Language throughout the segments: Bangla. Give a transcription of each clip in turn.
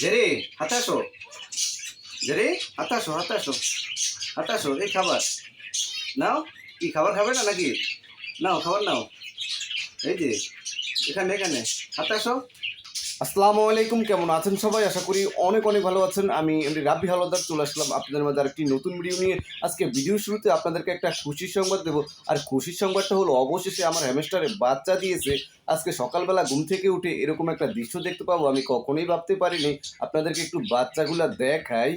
জেরে, হাতে জেরে, হাতে আসো, হাতে এই খাবার। নাও, কি খাবার খাবে না নাকি? নাও, খাবার নাও। এই যে, এখানে এখানে। হাতে আসসালামু আলাইকুম, কেমন আছেন সবাই? আশা করি অনেক অনেক ভালো আছেন। আমি এমনি রাব্বি হালদার, চলে আসলাম আপনাদের মাঝে আরেকটি নতুন ভিডিও নিয়ে। আজকে ভিডিও শুরুতে আপনাদেরকে একটা খুশির সংবাদ দেবো। আর খুশির সংবাদটা হলো, অবশেষে আমার হ্যামেস্টারে বাচ্চা দিয়েছে। আজকে সকালবেলা ঘুম থেকে উঠে এরকম একটা দৃশ্য দেখতে পাবো, আমি কখনোই ভাবতে পারিনি। আপনাদেরকে একটু বাচ্চাগুলা দেখাই।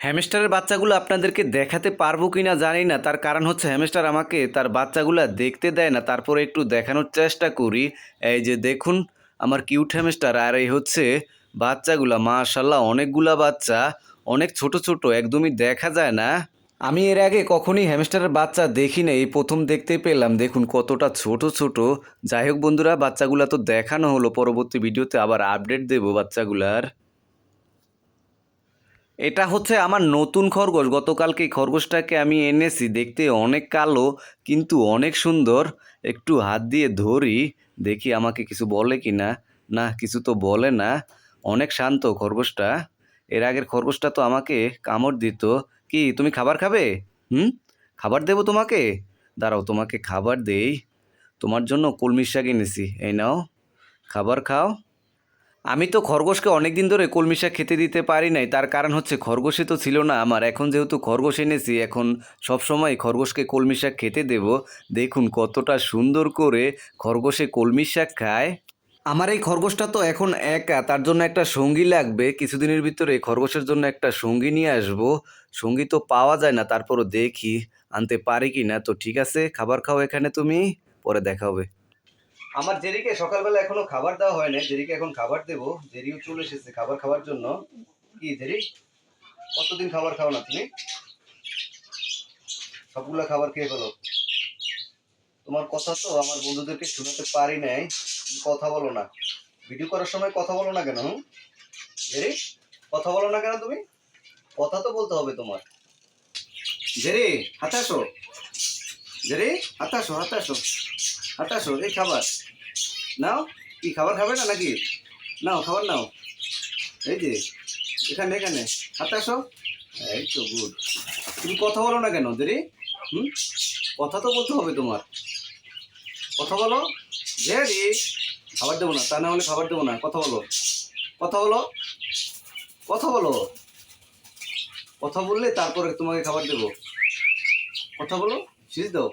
হ্যামস্টারের বাচ্চাগুলো আপনাদেরকে দেখাতে পারব কি না জানি না। তার কারণ হচ্ছে হ্যামস্টার আমাকে তার বাচ্চাগুলো দেখতে দেয় না। তারপরে একটু দেখানোর চেষ্টা করি। এই যে দেখুন আমার কিউট হ্যামস্টার আর এই হচ্ছে বাচ্চাগুলা মাশাল্লাহ অনেকগুলা বাচ্চা, অনেক ছোট ছোট, একদমই দেখা যায় না। আমি এর আগে কখনই হ্যামস্টারের বাচ্চা দেখি না এই প্রথম দেখতে পেলাম, দেখুন কতটা ছোট ছোট। যাই হোক বন্ধুরা, বাচ্চাগুলা তো দেখানো হলো, পরবর্তী ভিডিওতে আবার আপডেট দেবো বাচ্চাগুলার। এটা হচ্ছে আমার নতুন খরগোশ, গতকালকে খরগোশটাকে আমি এনেছি, দেখতে অনেক কালো, কিন্তু অনেক সুন্দর। একটু হাত দিয়ে ধরি। দেখি আমাকে কিছু বলে কি না না কিছু তো বলে না। অনেক শান্ত খরগোশটা। এর আগের খরগোশটা তো আমাকে কামড় দিত। কি, তুমি খাবার খাবে? হুম? খাবার দেবো তোমাকে? দাঁড়াও, তোমাকে খাবার দেই। তোমার জন্য কলমির শাক এনেছি। এই নাও। খাবার খাও। আমি তো খরগোশকে অনেক দিন ধরে কলমি শাক খেতে দিতে পারি নাই, তার কারণ হচ্ছে খরগোশে তো ছিল না। আমার এখন যেহেতু খরগোশ এনেছি, এখন সব সময় খরগোশকে কলমি শাক খেতে দেব। দেখুন কতটা সুন্দর করে খরগোশে কলমি শাক খায়। আমার এই খরগোশটা তো এখন একা, তার জন্য একটা সঙ্গী লাগবে। কিছুদিনের ভিতরে খরগোশের জন্য একটা সঙ্গী নিয়ে আসব। সঙ্গী তো পাওয়া যায় না, তারপরও দেখি, আনতে পারি কি না তো ঠিক আছে, খাবার খাও এখানে তুমি, পরে দেখা হবে। আমার জেরিকে সকালবেলা এখনও খাবার দেওয়া হয় না জেরিকে এখন খাবার দেবো। জেরিও চলে এসেছে খাবার খাওয়ার জন্য। কি জেরি? কতদিন খাবার খাও না তুমি? সবগুলা খাবার খেয়ে ফেলো। তোমার কথা তো আমার বন্ধুদেরকে শোনাতে পারি নাই। কথা বলো না। ভিডিও করার সময় কথা বলো না কেন, হুম? জেরি, কথা বলো না কেন তুমি? কথা তো বলতে হবে তোমার। জেরি, হাতে আসো। জেরি, হাতে আসো হাতে আসো। হাতে আসো এই খাবার। নাও, কি খাবার খাবে না নাকি? নাও, খাবার নাও। এই যে, এখানে এখানে। হাতে আসো এই তো গুড তুমি কথা বলো না কেন, দেরি? হুম? কথা তো বলতে হবে তোমার। কথা বলো। জেরি খাবার দেবো না, তা না হলে খাবার দেবো না। কথা বলো। কথা বলো। কথা বলো। কথা বললে তারপরে তোমাকে খাবার দেবো। কথা বলো সিজ দাও।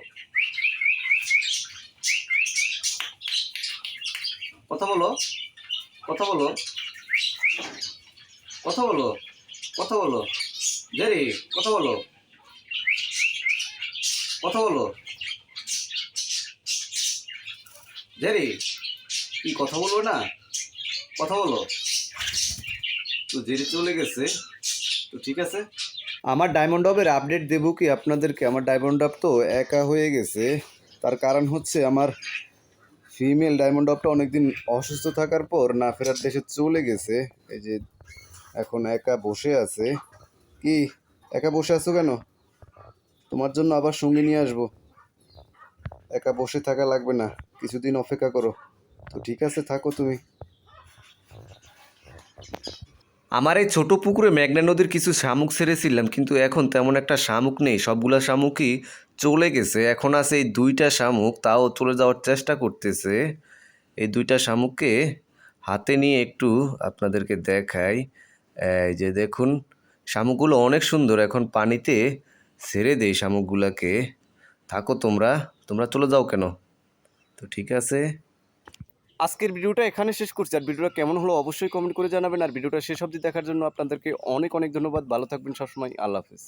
কথা বলো কথা বলো কথা বলো কথা বলো, জেরি, কথা বলো কথা বলো, জেরি, কি কথা বলব না? কথা বলো। তো জেরি চলে গেছে, তো ঠিক আছে। আমার ডায়মন্ড ডবের আপডেট দেবো কি আপনাদেরকে? আমার ডায়মন্ড ডব তো একা হয়ে গেছে। তার কারণ হচ্ছে আমার ফিমেল ডায়মন্ড অফটা অনেকদিন অসুস্থ থাকার পর না ফেরার দেশে চলে গেছে। এই যে এখন একা বসে আছে। কি? একা বসে আছো কেন? তোমার জন্য আবার সঙ্গে নিয়ে আসব। একা বসে থাকা লাগবে না। কিছুদিন অপেক্ষা করো। তো ঠিক আছে, থাকো তুমি। আমার এই ছোটো পুকুরে মেঘনা নদীর কিছু শামুক ছেড়েছিলাম, কিন্তু এখন তেমন একটা শামুক নেই। সবগুলা শামুকই চলে গেছে। এখন আছে এই দুইটা শামুক, তাও চলে যাওয়ার চেষ্টা করতেছে। এই দুইটা শামুককে হাতে নিয়ে একটু আপনাদেরকে দেখাই। এই যে দেখুন, শামুকগুলো অনেক সুন্দর। এখন পানিতে ছেড়ে দেই শামুকগুলাকে। থাকো তোমরা তোমরা চলে যাও কেন? তো ঠিক আছে। আজকের ভিডিওটা এখানে শেষ করছি। আর ভিডিওটা কেমন হলো অবশ্যই কমেন্ট করে জানাবেন। আর ভিডিওটা শেষ অবধি দেখার জন্য আপনাদেরকে অনেক অনেক ধন্যবাদ। ভালো থাকবেন সবসময়। আল্লাহ হাফেজ।